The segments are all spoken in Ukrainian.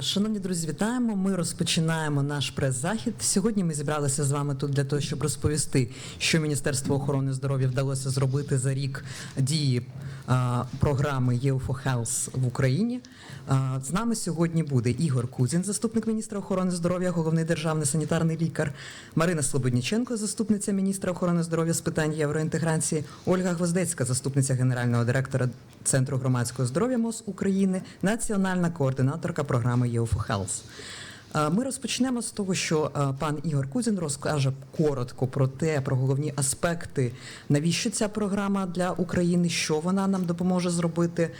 Шановні друзі, вітаємо. Ми розпочинаємо наш прес-захід. Сьогодні ми зібралися з вами тут для того, щоб розповісти, що Міністерство охорони здоров'я вдалося зробити за рік дії програми Health в Україні. З нами сьогодні буде Ігор Кузін, заступник міністра охорони здоров'я, головний державний санітарний лікар, Марина Слободніченко, заступниця міністра охорони здоров'я з питань євроінтеграції, Ольга Гвоздецька, заступниця генерального директора Центру громадського здоров'я МОЗ України, національна координаторка програми for Health. Е, Ми розпочнемо з того, що е, пан Ігор Кузін розкаже коротко про те, про головні аспекти, навіщо ця програма для України, що вона нам допоможе зробити е,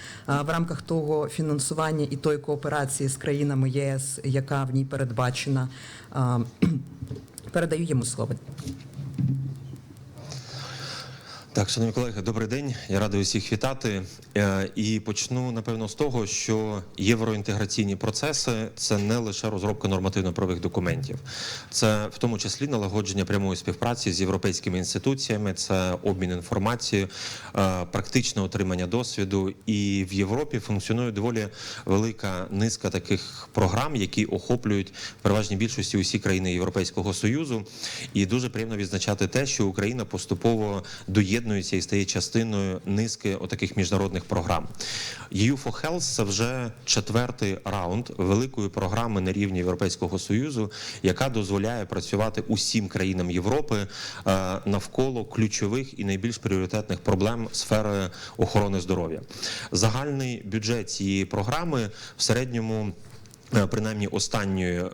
в рамках того фінансування і тої кооперації з країнами ЄС, яка в ній передбачена. Передаю йому слово. Так, шановні колеги, добрий день. Я радий усіх вітати. Е, І почну напевно з того, що євроінтеграційні процеси це не лише розробка нормативно-правових документів, це в тому числі налагодження прямої співпраці з європейськими інституціями, це обмін інформацією, е, практичне отримання досвіду. І в Європі функціонує доволі велика низка таких програм, які охоплюють в переважній більшості усі країни Європейського союзу. І дуже приємно відзначати те, що Україна поступово доєднується і стає частиною низки отаких міжнародних програм. EU for Health – це вже четвертий раунд великої програми на рівні Європейського союзу, яка дозволяє працювати усім країнам Європи е, навколо ключових і найбільш пріоритетних проблем сфери охорони здоров'я. Загальний бюджет цієї програми в середньому. Е, Принаймні останньої е,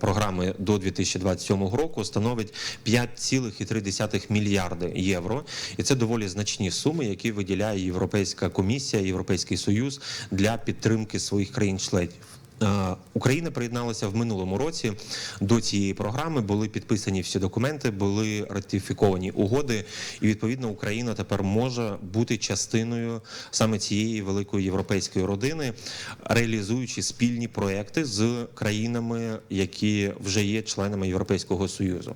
програми до 2027 року становить 5,3 мільярди євро, і це доволі значні суми, які виділяє Європейська комісія, Європейський союз для підтримки своїх країн-членів. Е, Україна приєдналася в минулому році до цієї програми. Були підписані всі документи, були ратифіковані угоди, і відповідно Україна тепер може бути частиною саме цієї великої європейської родини, реалізуючи спільні проекти з країнами, які вже є членами Європейського союзу.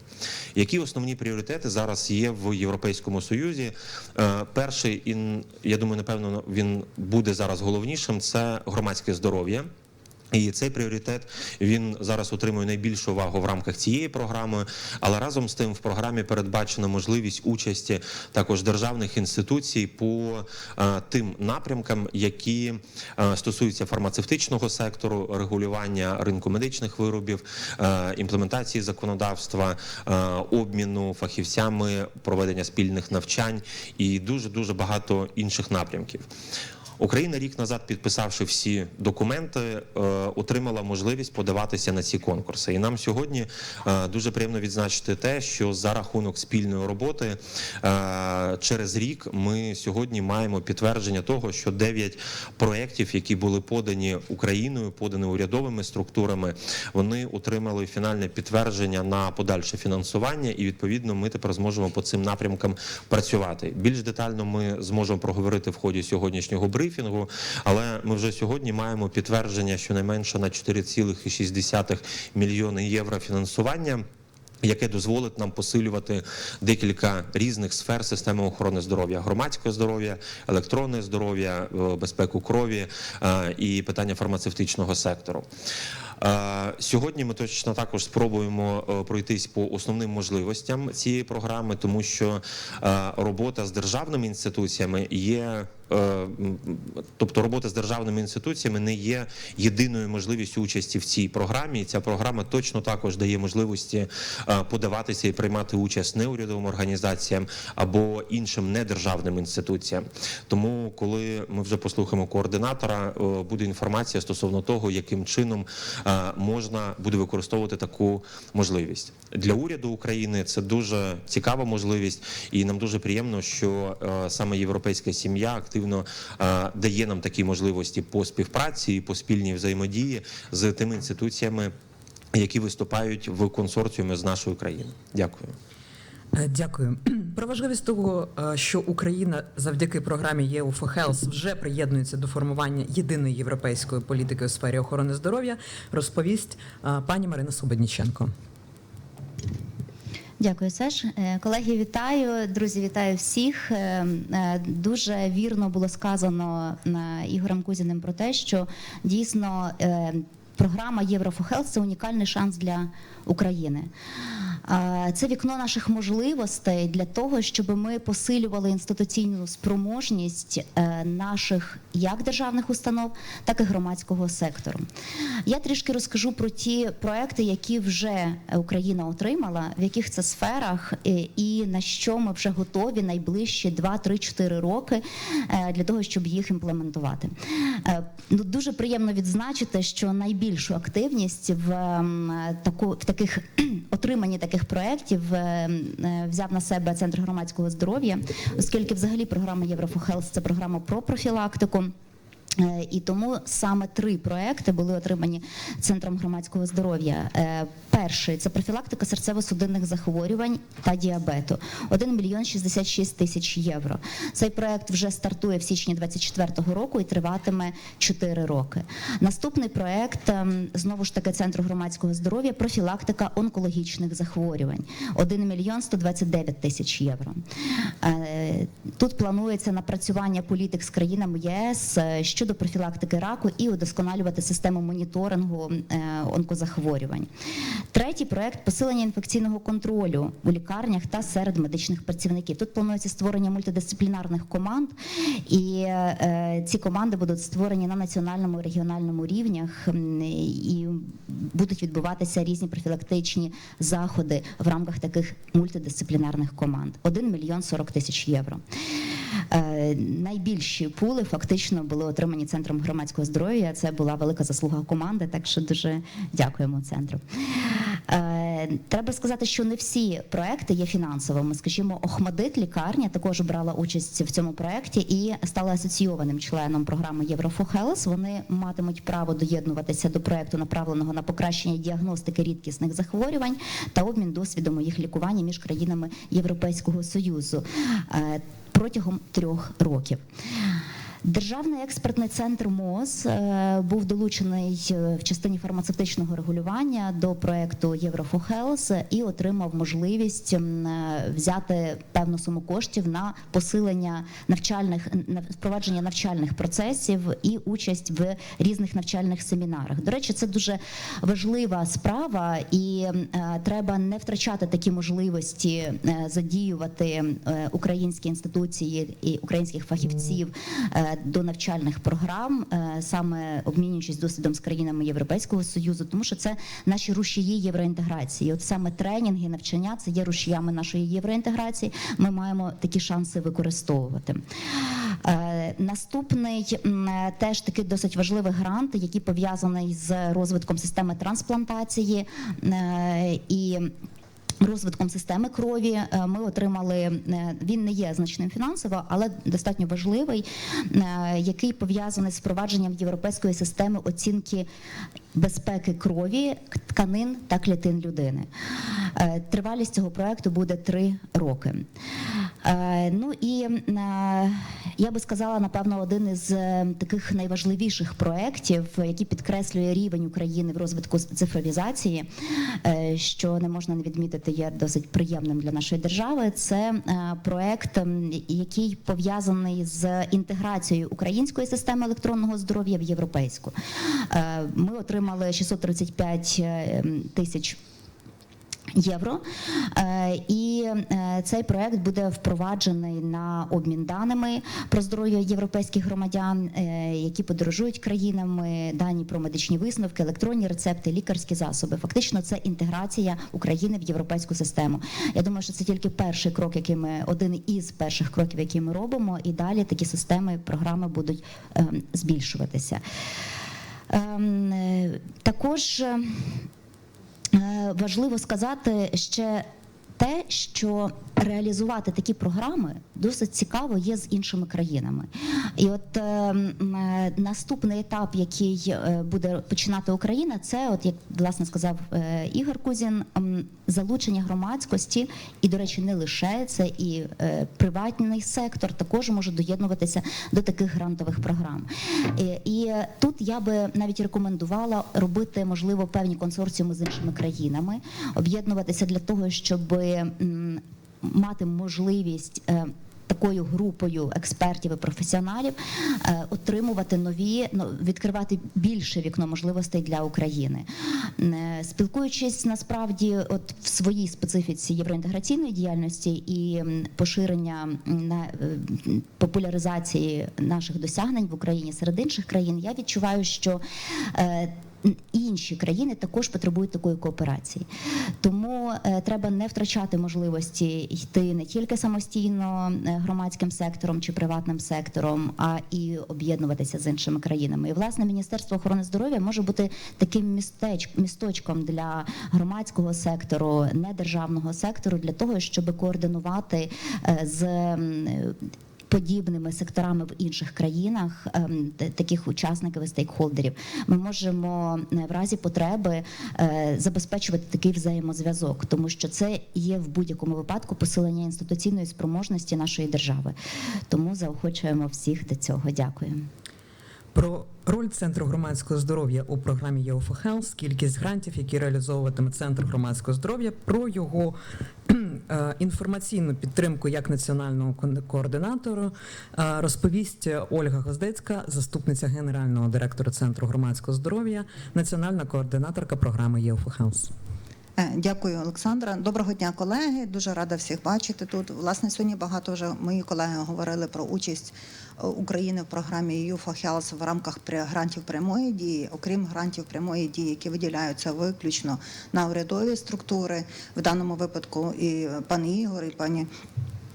Які основні пріоритети зараз є в Європейському Союзі? Е, Перший і я думаю, напевно, він буде зараз головнішим. Це громадське здоров'я. І цей пріоритет він зараз отримує найбільшу увагу в рамках цієї програми. Але разом з тим в програмі передбачена можливість участі також державних інституцій по е, тим напрямкам, які е, стосуються фармацевтичного сектору, регулювання ринку медичних виробів, е, імплементації законодавства, е, обміну фахівцями, проведення спільних навчань і дуже дуже багато інших напрямків. Україна рік назад, підписавши всі документи, е, отримала можливість подаватися на ці конкурси. І нам сьогодні е, дуже приємно відзначити те, що за рахунок спільної роботи е, через рік ми сьогодні маємо підтвердження того, що 9 проєктів, які були подані Україною, подані урядовими структурами, вони отримали фінальне підтвердження на подальше фінансування, і відповідно ми тепер зможемо по цим напрямкам працювати. Більш детально ми зможемо проговорити в ході сьогоднішнього брифінгу, але ми вже сьогодні маємо підтвердження щонайменше на 4,6 мільйони євро фінансування. Яке дозволить нам посилювати декілька різних сфер системи охорони здоров'я: громадське здоров'я, електронне здоров'я, е, безпеку крові е, і питання фармацевтичного сектору. Сьогодні ми точно також спробуємо е, пройтись по основним можливостям цієї програми, тому що е, робота з державними інституціями є. е, Тобто робота з державними інституціями не є єдиною можливістю участі в цій програмі. Ця програма точно також дає можливості подаватися і приймати участь неурядовим організаціям або іншим недержавним інституціям. Тому, коли ми вже послухаємо координатора, буде інформація стосовно того, яким чином можна буде використовувати таку можливість для уряду України. Це дуже цікава можливість, і нам дуже приємно, що е, саме європейська сім'я активно е, дає нам такі можливості по співпраці і по спільній взаємодії з тими інституціями, які виступають в консорціумі з нашою країною. Дякую. Е, Дякую. Про важливість того, е, що Україна завдяки програмі EU for Health вже приєднується до формування єдиної європейської політики у сфері охорони здоров'я, розповість е, пані Марина Слободніченко. Дякую, Саш. Е, Колеги, вітаю. Друзі, вітаю всіх. Дуже вірно було сказано Ігорем Кузіним про те, що дійсно. програма Єврофохел це унікальний шанс для України. Це вікно наших можливостей для того, щоб ми посилювали інституційну спроможність е, наших як державних установ, так і громадського сектору. Я трішки розкажу про ті проекти, які вже Україна отримала, в яких це сферах, е, і на що ми вже готові найближчі 2-3-4 роки е, для того, щоб їх імплементувати. Ну, дуже приємно відзначити, що найбільшу активність в таку в таких отриманні таких проєктів е, е, взяв на себе центр громадського здоров'я, оскільки взагалі програма Єврофохелс це програма про профілактику. Е, І тому саме три проекти були отримані центром громадського здоров'я. Перший це профілактика серцево-судинних захворювань та діабету. 1 мільйон 66 тисяч євро. Цей проект вже стартує в січні 24-го року і триватиме 4 роки. Наступний проект ем, знову ж таки центру громадського здоров'я профілактика онкологічних захворювань. 1 мільйон 129 тисяч євро. Е, Тут планується напрацювання політик з країнами ЄС е, щодо профілактики раку і удосконалювати систему моніторингу е, онкозахворювань. Третій проект посилення інфекційного контролю у лікарнях та серед медичних працівників. Тут планується створення мультидисциплінарних команд, і е, ці команди будуть створені на національному і регіональному рівнях і будуть відбуватися різні профілактичні заходи в рамках таких мультидисциплінарних команд. 1 мільйон 40 тисяч євро. Е, Найбільші пули фактично були отримані центром громадського здоров'я. Це була велика заслуга команди, так що дуже дякуємо центру. Е, Треба сказати, що не всі проекти є фінансовими. Скажімо, Охмадит лікарня також брала участь в цьому проекті і стала асоційованим членом програми Єврофохелс. Вони матимуть право доєднуватися до проекту, направленого на покращення діагностики рідкісних захворювань та обмін досвідом у їх лікуванні між країнами Європейського союзу е, протягом трьох років. Державний експертний центр МОЗ е, був долучений е, в частині фармацевтичного регулювання до проекту Єврофохелс і отримав можливість е, взяти певну суму коштів на посилення навчальних на впровадження навчальних процесів і участь в різних навчальних семінарах. До речі, це дуже важлива справа, і треба не втрачати такі можливості задіювати українські інституції і українських фахівців до навчальних програм, е, саме обмінюючись досвідом з країнами Європейського союзу, тому що це наші рушії євроінтеграції. От саме тренінги, навчання це є рушіями нашої євроінтеграції. Ми маємо такі шанси використовувати. Е, Наступний теж такий досить важливий грант, який пов'язаний з розвитком системи трансплантації е, і. Розвитком системи крові Е, ми отримали. е, Він не є значним фінансово, але достатньо важливий, е, який пов'язаний з впровадженням європейської системи оцінки безпеки крові, тканин та клітин людини. Тривалість цього проекту буде три роки. Е, Ну і я би сказала, напевно, один із е, таких найважливіших проєктів, який підкреслює рівень України в розвитку цифровізації, е, що не можна не відмітити, є досить приємним для нашої держави. Це проект, ем, який пов'язаний з інтеграцією української системи електронного здоров'я в європейську. Ми отримали 635 е, тисяч євро. Е, І е, цей проект буде впроваджений на обмін даними про здоров'я європейських громадян, е, які подорожують країнами, дані про медичні висновки, електронні рецепти, лікарські засоби. Фактично, це інтеграція України в європейську систему. Я думаю, що це тільки перший крок, який ми один із перших кроків, які ми робимо, і далі такі системи, програми будуть ем, збільшуватися. Ем, Також Важливо сказати ще те, що реалізувати такі програми досить цікаво є з іншими країнами. І от е, е, наступний етап, який е, буде починати Україна, це, от як власне сказав е, Ігор Кузін, м, залучення громадськості, і, до речі, не лише це і е, приватний сектор також може доєднуватися до таких грантових програм. І, і тут я би навіть рекомендувала робити можливо певні консорціуми з іншими країнами, об'єднуватися для того, щоб мати можливість. е, такою групою експертів і професіоналів е, отримувати нові, відкривати більше вікно можливостей для України. Е, Спілкуючись насправді, от в своїй специфіці євроінтеграційної діяльності і поширення популяризації наших досягнень в Україні серед інших країн, я відчуваю, що Інші країни також потребують такої кооперації, тому е, треба не втрачати можливості йти не тільки самостійно е, громадським сектором чи приватним сектором, а і об'єднуватися з іншими країнами. І власне Міністерство охорони здоров'я може бути таким містеч, місточком для громадського сектору, недержавного сектору для того, щоб координувати е, з. Подібними секторами в інших країнах ем, таких учасників і стейкхолдерів ми можемо е, в разі потреби е, забезпечувати такий взаємозв'язок, тому що це є в будь-якому випадку посилення інституційної спроможності нашої держави. Тому заохочуємо всіх до цього. Дякую. Про роль центру громадського здоров'я у програмі «Yo Health», кількість грантів, які реалізовуватиме центр громадського здоров'я, про його інформаційну підтримку як національного координатора е, розповість Ольга Гоздецька, заступниця генерального директора центру громадського здоров'я, національна координаторка програми «Yo for Health». Е, Дякую, Олександра. Доброго дня, колеги. Дуже рада всіх бачити тут. Власне, сьогодні багато вже мої колеги говорили про участь е, України в програмі EU Health в рамках грантів прямої дії. Окрім грантів прямої дії, які виділяються виключно на урядові структури. В даному випадку і пан Ігор, і пані.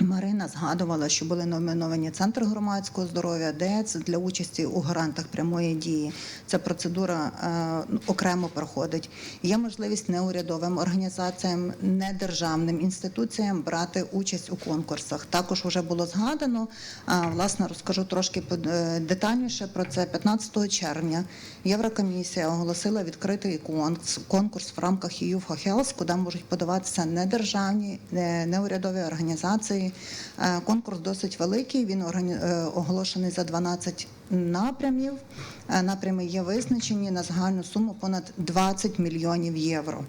Марина згадувала, що були номіновані Центр громадського здоров'я, ДЕЦ для участі у грантах прямої дії. Ця процедура е, ну, окремо проходить. Є можливість неурядовим організаціям, недержавним інституціям брати участь у конкурсах. Також вже було згадано. Власне, розкажу трошки е, детальніше про це. 15 червня Єврокомісія оголосила відкритий конкурс, в рамках EU for Health, куди можуть подаватися недержавні, не- неурядові організації. Е, Конкурс досить великий. Він е, оголошений за 12 напрямів. Е, Напрями є визначені на загальну суму понад 20 мільйонів євро.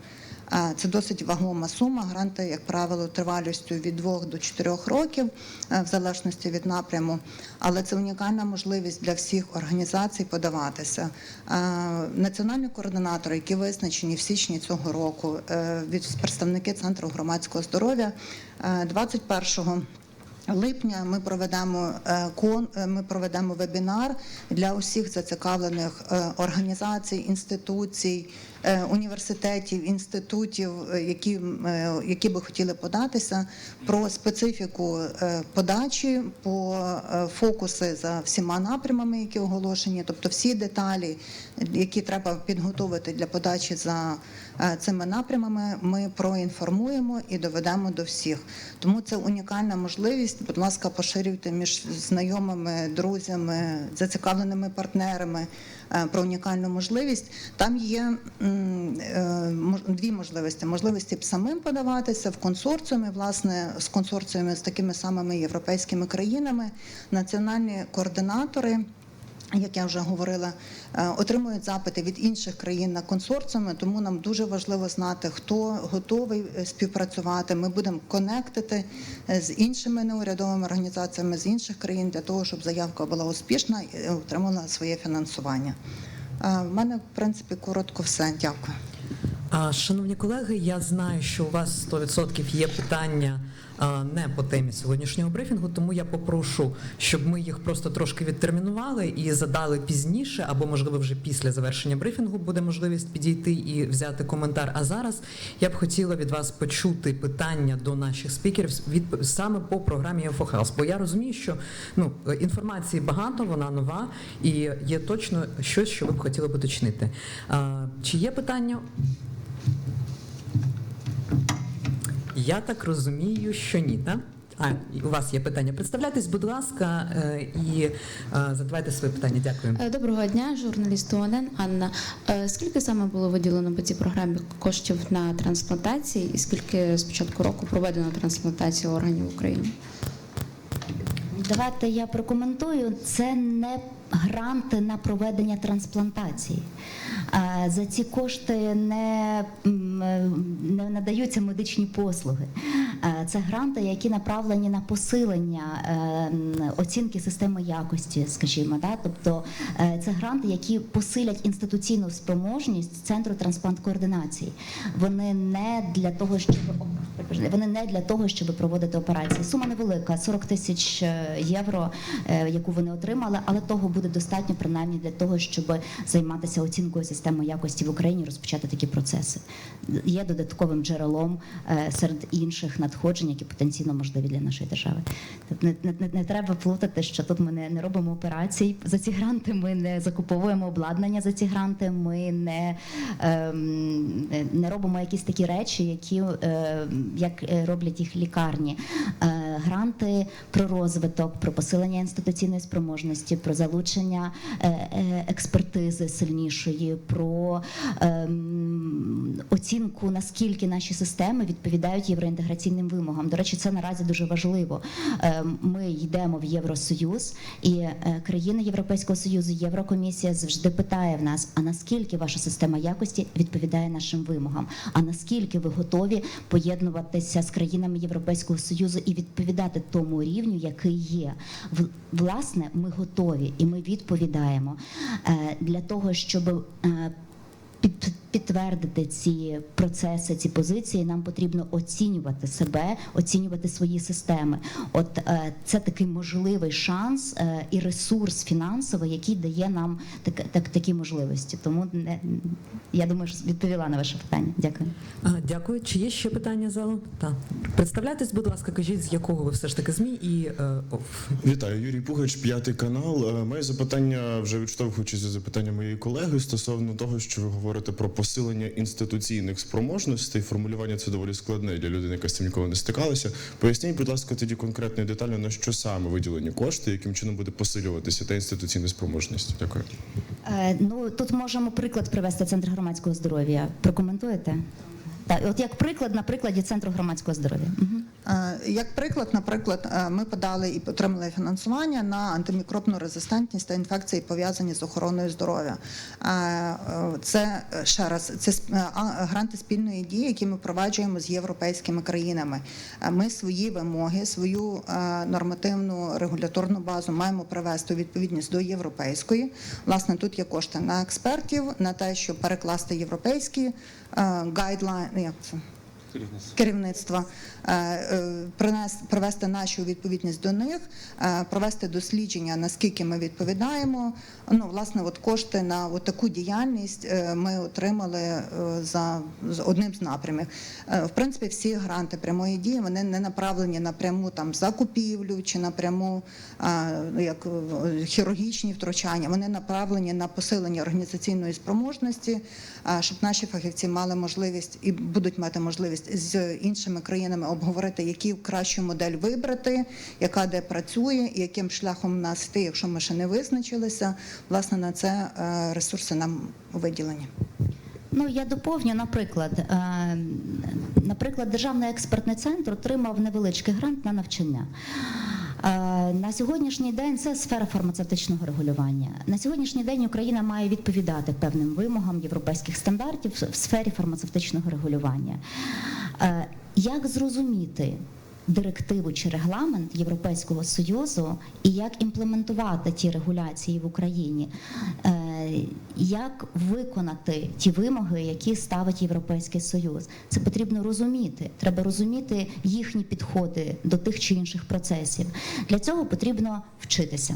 Це досить вагома сума. Гранти, як правило, тривалістю від 2 до 4 років, е, в залежності від напряму. Але це унікальна можливість для всіх організацій подаватися. Е, Національні координатори, які визначені в січні цього року, е, від представники Центру громадського здоров'я, е, 21 липня ми проведемо кон, ми проведемо вебінар для усіх зацікавлених організацій, інституцій, університетів, інститутів, е, які, е, які би хотіли податися, про специфіку е, подачі, по е, фокуси за всіма напрямами, які оголошені, тобто всі деталі, які треба підготовити для подачі за е, цими напрямами, ми проінформуємо і доведемо до всіх. Тому це унікальна можливість. Будь ласка, поширюйте між знайомими, друзями, зацікавленими партнерами е, про унікальну можливість. Там є е, дві можливості: можливості самим подаватися в консорціумі, власне, з консорціями з такими самими європейськими країнами, національні координатори. Як я вже говорила, е, отримують запити від інших країн на консорціуми, тому нам дуже важливо знати, хто готовий е, співпрацювати. Ми будемо конектити е, з іншими неурядовими організаціями з інших країн для того, щоб заявка була успішна і отримала своє фінансування. В мене, в принципі, коротко все. Дякую. Шановні колеги, я знаю, що у вас 100% є питання не по темі сьогоднішнього брифінгу, тому я попрошу, щоб ми їх просто трошки відтермінували і задали пізніше, або можливо вже після завершення брифінгу буде можливість підійти і взяти коментар. А зараз я б хотіла від вас почути питання до наших спікерів від саме по програмі «Info бо я розумію, що ну інформації багато, вона нова, і є точно щось, що ви б хотіли б уточнити. Чи є питання? Я так розумію, що ні, так? А, у вас є питання. Представляйтесь, будь ласка, е, і е, задавайте свої питання. Дякую. Е, Доброго дня, журналіст УНН Анна. Скільки саме було виділено по цій програмі коштів на трансплантації, і скільки з початку року проведено трансплантацію органів в Україні? Давайте я прокоментую. Це не гранти на проведення трансплантації. За ці кошти не, не надаються медичні послуги. Це гранти, які направлені на посилення е, оцінки системи якості, скажімо, да? тобто е, це гранти, які посилять інституційну спроможність центру трансплант-координації. Вони не для того, щоб вони не для того, щоб проводити операції. Сума невелика 40 тисяч е, євро, яку вони отримали, але того буде достатньо принаймні для того, щоб займатися оцінкою системи якості в Україні, розпочати такі процеси. Є додатковим джерелом е, серед інших надходжень, які потенційно можливі для нашої держави. Тобто не, не, не, не треба плутати, що тут ми не, не робимо операцій за ці гранти. Ми не закуповуємо обладнання за ці гранти. Ми не, ем, не робимо якісь такі речі, які е, як е, роблять їх лікарні. Е, гранти про розвиток, про посилення інституційної спроможності, про залучення е, е, експертизи сильнішої, про ем, оцінку наскільки наші системи відповідають євроінтеграційним вимогам. До речі, це наразі дуже важливо. Ем, Ми йдемо в Євросоюз, і е, країни Європейського союзу, Єврокомісія завжди питає в нас: а наскільки ваша система якості відповідає нашим вимогам? А наскільки ви готові поєднуватися з країнами Європейського союзу і відповідати тому рівню, який є? Власне, ми готові і ми відповідаємо Е, для того, щоб е, під, підтвердити ці процеси, ці позиції, нам потрібно оцінювати себе, оцінювати свої системи. От е, це такий можливий шанс е, і ресурс фінансовий, який дає нам так, так, такі можливості. Тому не, я думаю, що відповіла на ваше питання. Дякую. А, Дякую. Чи є ще питання залу? Так. Представляйтесь, будь ласка, кажіть, з якого ви все ж таки ЗМІ і е, Вітаю, Юрій Пугач, п'ятий канал. Е, Моє запитання вже відштовхуючись від запитання моєї колеги стосовно того, що ви говорите про посилення інституційних спроможностей. Формулювання це доволі складне для людини, яка з цим ніколи не стикалася. Поясніть, будь ласка, тоді конкретно і детально на що саме виділені кошти, яким чином буде посилюватися та інституційна спроможність. Дякую. Е, ну тут можемо приклад привести центр громадського здоров'я. Прокоментуєте? От як приклад на прикладі центру громадського здоров'я. Е, Як приклад, наприклад, е, ми подали і отримали фінансування на антимікробну резистентність та інфекції, пов'язані з охороною здоров'я. Е, Це ще раз, це гранти спільної дії, які ми впроваджуємо з європейськими країнами. Ми свої вимоги, свою нормативну регуляторну базу маємо привести у відповідність до європейської. Власне, тут є кошти на експертів, на те, щоб перекласти європейські гайдлайни. Як це? керівництва е, е, привести наші у відповідність до них, е, провести дослідження, наскільки ми відповідаємо. Ну, власне, от кошти на от таку діяльність ми отримали за одним з напрямів. В принципі, всі гранти прямої дії вони не направлені на пряму там закупівлю чи напряму е, ну, як хірургічні втручання. Вони направлені на посилення організаційної спроможності, щоб наші фахівці мали можливість і будуть мати можливість з іншими країнами обговорити, які кращу модель вибрати, яка де працює, і яким шляхом нас йти, якщо ми ще не визначилися. Власне, на це е, ресурси нам виділені. Ну я доповню, наприклад, е, наприклад, державний експертний центр отримав невеличкий грант на навчання. Е, На сьогоднішній день це сфера фармацевтичного регулювання. На сьогоднішній день Україна має відповідати певним вимогам європейських стандартів в сфері фармацевтичного регулювання. Е, Як зрозуміти директиву чи регламент Європейського союзу і як імплементувати ті регуляції в Україні? Як виконати ті вимоги, які ставить Європейський Союз? Це потрібно розуміти. Треба розуміти їхні підходи до тих чи інших процесів. Для цього потрібно вчитися.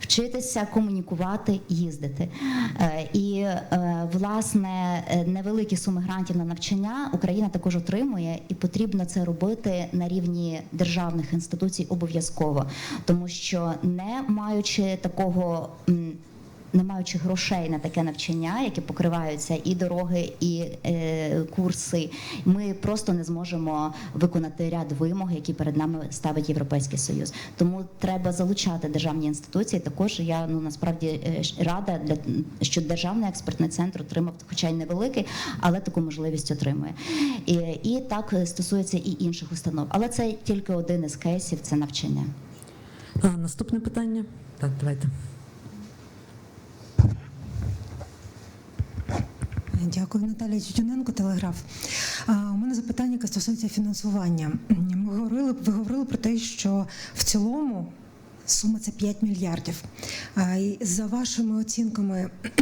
Вчитися комунікувати, їздити. Е, І е, власне невеликі суми грантів на навчання Україна також отримує, і потрібно це робити на рівні державних інституцій обов'язково, тому що не маючи такого. Не маючи грошей на таке навчання, які покриваються і дороги, і е, курси, ми просто не зможемо виконати ряд вимог, які перед нами ставить Європейський Союз. Тому треба залучати державні інституції. Також я ну насправді е, рада для що державний експертний центр отримав, хоча й невеликий, але таку можливість отримує. І, і так стосується і інших установ. Але це тільки один із кейсів це навчання. а, наступне питання. Так, давайте. Дякую, Наталія Тютюненко, Телеграф. У мене запитання, яке стосується фінансування. Ми говорили, ви говорили про те, що в цілому сума це 5 мільярдів. За вашими оцінками,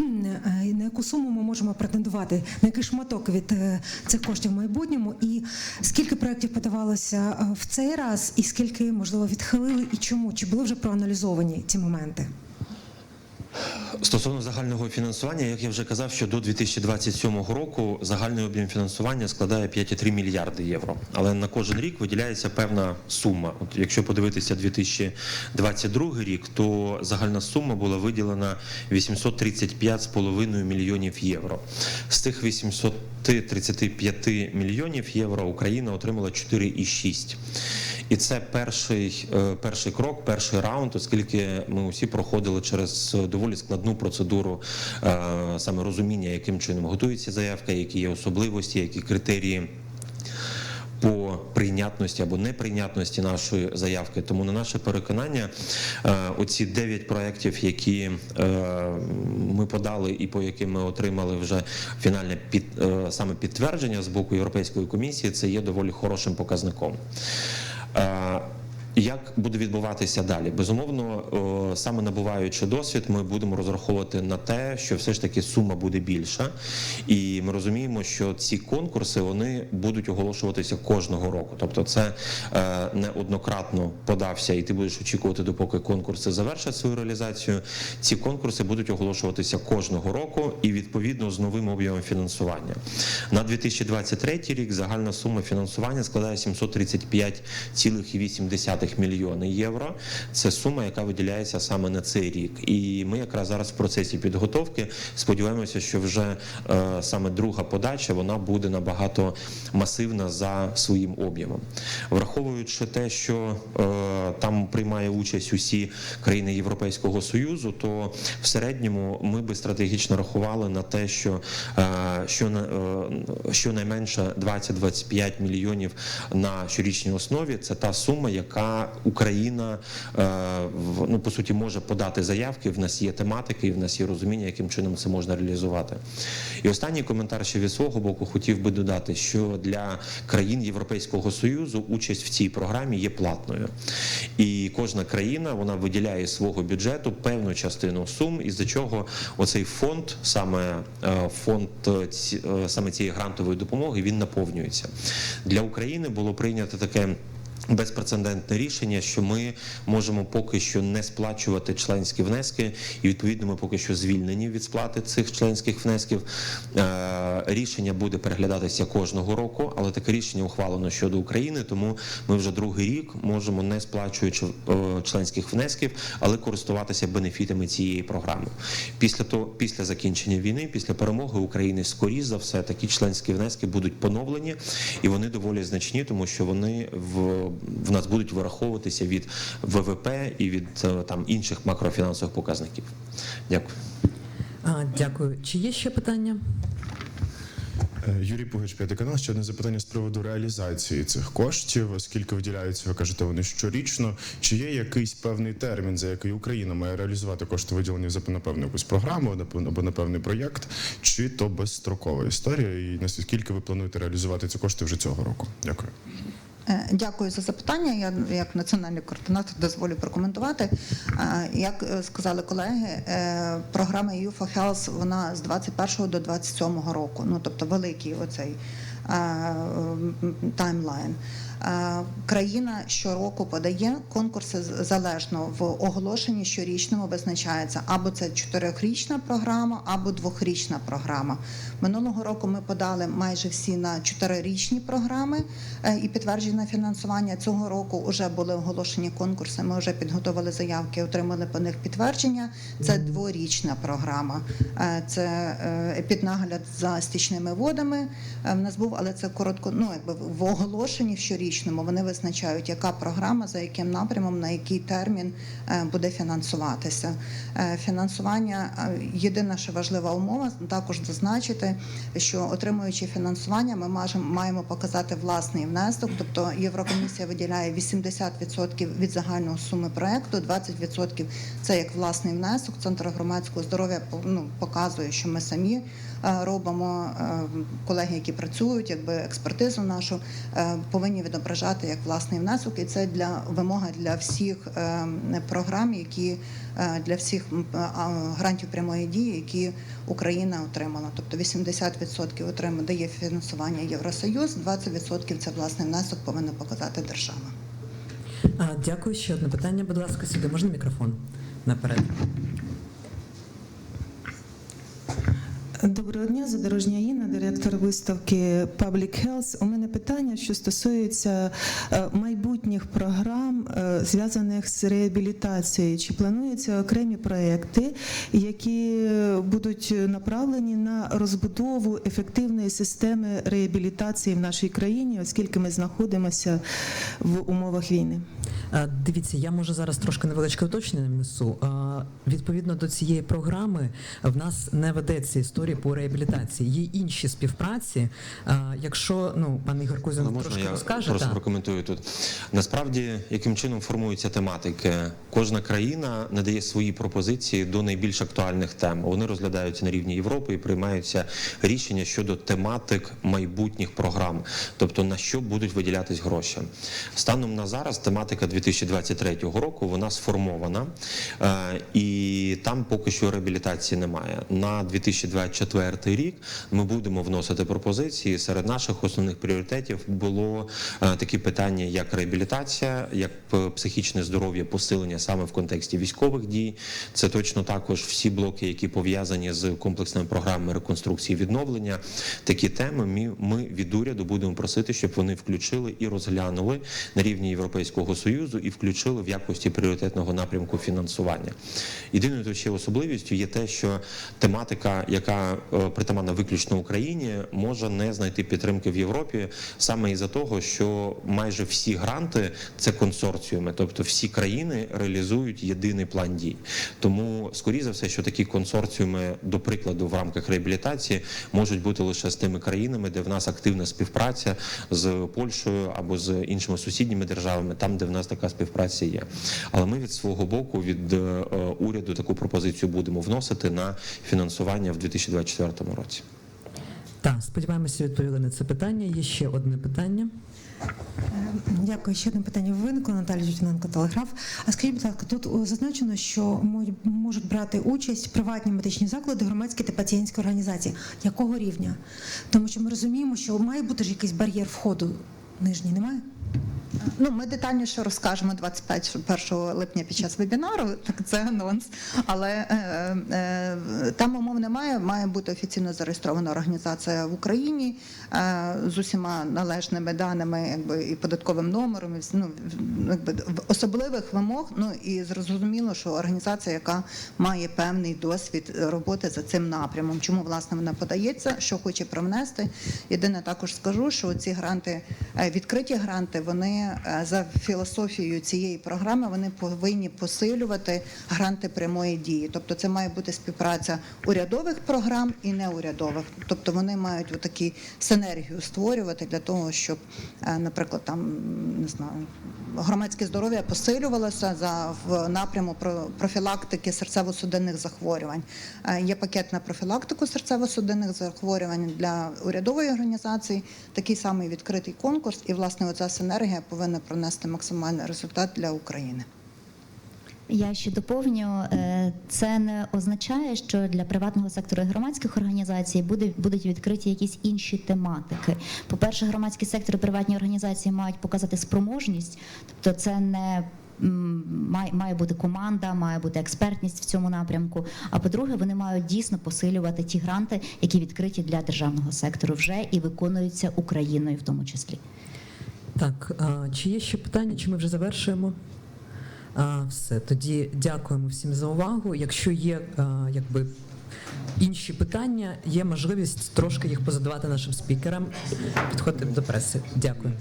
на яку суму ми можемо претендувати, на який шматок від е, цих коштів в майбутньому, і скільки проєктів подавалося е, в цей раз, і скільки, можливо, відхилили, і чому? Чи були вже проаналізовані ці моменти? Стосовно загального фінансування, як я вже казав, що до 2027 року загальний об'єм фінансування складає 5,3 мільярди євро. Але на кожен рік виділяється певна сума. От якщо подивитися 2022 рік, то загальна сума була виділена 835,5 мільйонів євро. З цих 835 мільйонів євро Україна отримала 4,6. І це перший, е, перший крок, перший раунд, оскільки ми усі проходили через доволі складну процедуру е, саме розуміння, яким чином готується заявка, які є особливості, які критерії. По прийнятності або неприйнятності нашої заявки, тому на наше переконання, е, оці 9 проєктів, які е, ми подали і по яким ми отримали вже фінальне під е, саме підтвердження з боку Європейської комісії, це є доволі хорошим показником. Е, Як буде відбуватися далі? Безумовно, саме набуваючи досвід, ми будемо розраховувати на те, що все ж таки сума буде більша, і ми розуміємо, що ці конкурси вони будуть оголошуватися кожного року. Тобто, це е, не однократно подався, і ти будеш очікувати, допоки конкурси завершать свою реалізацію. Ці конкурси будуть оголошуватися кожного року і відповідно з новим об'ємом фінансування. На 2023 рік загальна сума фінансування складає 735,8 мільйони євро. Це сума, яка виділяється саме на цей рік. І ми якраз зараз в процесі підготовки сподіваємося, що вже е, саме друга подача вона буде набагато масивна за своїм об'ємом, враховуючи те, що е, там приймає участь усі країни Європейського союзу, то в середньому ми би стратегічно рахували на те, що е, що е, щонайменше 20-25 мільйонів на щорічній основі. Це та сума, яка Україна е, ну по суті може подати заявки. В нас є тематики, і в нас є розуміння, яким чином це можна реалізувати. І останній коментар ще від свого боку хотів би додати, що для країн Європейського союзу участь в цій програмі є платною, і кожна країна вона виділяє свого бюджету певну частину сум, із за чого оцей фонд, саме е, фонд е, саме цієї грантової допомоги, він наповнюється. Для України було прийнято таке. Безпрецедентне рішення, що ми можемо поки що не сплачувати членські внески, і відповідно ми поки що звільнені від сплати цих членських внесків. Е, Рішення буде переглядатися кожного року, але таке рішення ухвалено щодо України, тому ми вже другий рік можемо не сплачуючи е, членських внесків, але користуватися бенефітами цієї програми. Після того, після закінчення війни, після перемоги України, скоріш за все, такі членські внески будуть поновлені, і вони доволі значні, тому що вони в, в нас будуть вираховуватися від ВВП і від е, там інших макрофінансових показників. Дякую. А, Дякую. Чи є ще питання? Е, Юрій Пугач, п'ятий канал. Ще одне запитання з приводу реалізації цих коштів. Оскільки виділяються, ви кажете, вони щорічно. Чи є якийсь певний термін, за який Україна має реалізувати кошти виділені за на певну якусь програму напевно, або на певний проєкт, чи то безстрокова історія? І наскільки ви плануєте реалізувати ці кошти вже цього року? Дякую. Е, Дякую за запитання. Я як національний координатор дозволю прокоментувати. Е, Як е, сказали колеги, програма EU for Health вона з 21 до 27 року. Ну тобто великий оцей таймлайн. Е, Країна щороку подає конкурси залежно в оголошенні щорічному визначається або це чотирьохрічна програма, або двохрічна програма. Минулого року ми подали майже всі на чотирирічні програми е, і підтверджене фінансування. Цього року вже були оголошені конкурси. Ми вже підготували заявки, отримали по них підтвердження. Це дворічна програма. Е, Це е, піднагляд за стічними водами. В нас був, але це коротко. Ну якби в оголошенні в щорічному щорічному вони визначають, яка програма за яким напрямом, на який термін е, буде фінансуватися. Е, Фінансування е, єдина ще важлива умова також зазначити, що отримуючи фінансування, ми маємо показати власний внесок. Тобто Єврокомісія виділяє 80% від загальної суми проекту, 20% це як власний внесок. Центр громадського здоров'я ну, показує, що ми самі робимо. Е, Колеги, які працюють, якби експертизу нашу е, повинні відображати як власний внесок, і це для вимога для всіх е, програм, які е, для всіх грантів прямої дії, які Україна отримала. Тобто 80% отримує дає фінансування Євросоюз, 20% це власний внесок повинна показати держава. Дякую. Ще одне питання, будь ласка, сюди. Можна мікрофон наперед? Доброго дня, задорожня Інна, директор виставки Public Health. У мене питання, що стосується е, майбутніх програм, е, зв'язаних з реабілітацією. Чи плануються окремі проекти, які будуть направлені на розбудову ефективної системи реабілітації в нашій країні, оскільки ми знаходимося в умовах війни? Дивіться, я можу зараз трошки невеличке уточнення внесу. Відповідно до цієї програми в нас не ведеться історія по реабілітації. Є інші співпраці. А, Якщо ну пан Ігор Кузин Але можна трошки я розкаже, просто так. прокоментую тут. Насправді, яким чином формуються тематики? Кожна країна надає свої пропозиції до найбільш актуальних тем. Вони розглядаються на рівні Європи і приймаються рішення щодо тематик майбутніх програм, тобто на що будуть виділятись гроші. Станом на зараз тематика 2023 року вона сформована, е, і там поки що реабілітації немає. На 2024 рік ми будемо вносити пропозиції. Серед наших основних пріоритетів було е, такі питання, як реабілітація, як психічне здоров'я, посилення саме в контексті військових дій. Це точно також всі блоки, які пов'язані з комплексними програмами реконструкції відновлення. Такі теми ми, від уряду будемо просити, щоб вони включили і розглянули на рівні Європейського союзу і включили в якості пріоритетного напрямку фінансування. Єдиною ще особливістю є те, що тематика, яка е, притаманна виключно Україні, може не знайти підтримки в Європі саме із-за того, що майже всі гранти це консорціуми, тобто всі країни реалізують єдиний план дій. Тому, скоріше за все, що такі консорціуми, до прикладу, в рамках реабілітації можуть бути лише з тими країнами, де в нас активна співпраця з Польщею або з іншими сусідніми державами, там де в нас така співпраця є. Але ми від свого боку, від е, уряду, таку пропозицію будемо вносити на фінансування в 2024 році. Так, сподіваємося, відповіли на це питання. Є ще одне питання. Дякую. Ще одне питання виникло. Наталія Жутіненко, телеграф. А скажіть, будь ласка, тут зазначено, що мо- можуть брати участь приватні медичні заклади, громадські та пацієнтські організації. Якого рівня? Тому що ми розуміємо, що має бути ж якийсь бар'єр входу. Нижній немає? Ну, ми детальніше розкажемо 21 липня під час вебінару, так це анонс. Але е, е, там умов немає. Має бути офіційно зареєстрована організація в Україні е, з усіма належними даними, якби і податковим номером, і ну, якби особливих вимог. Ну і зрозуміло, що організація, яка має певний досвід роботи за цим напрямом. Чому власне вона подається, що хоче привнести? Єдине також скажу, що ці гранти, е, відкриті гранти, вони е, за філософією цієї програми вони повинні посилювати гранти прямої дії. Тобто це має бути співпраця урядових програм і неурядових. Тобто вони мають отакі синергію створювати для того, щоб, е, наприклад, там не знаю, громадське здоров'я посилювалося за в напряму профілактики серцево-судинних захворювань. Е, Є пакет на профілактику серцево-судинних захворювань для урядової організації. Такий самий відкритий конкурс, і власне оця синергія повинна принести максимальний результат для України. Я ще доповню, е, це не означає, що для приватного сектору і громадських організацій будуть відкриті якісь інші тематики. По-перше, громадський сектор і приватні організації мають показати спроможність, тобто це не має, має бути команда, має бути експертність в цьому напрямку. А по-друге, вони мають дійсно посилювати ті гранти, які відкриті для державного сектору вже і виконуються Україною в тому числі. Так, а, чи є ще питання, чи ми вже завершуємо? А, все, тоді дякуємо всім за увагу. Якщо є а, якби інші питання, є можливість трошки їх позадавати нашим спікерам. підходити до преси. Дякую.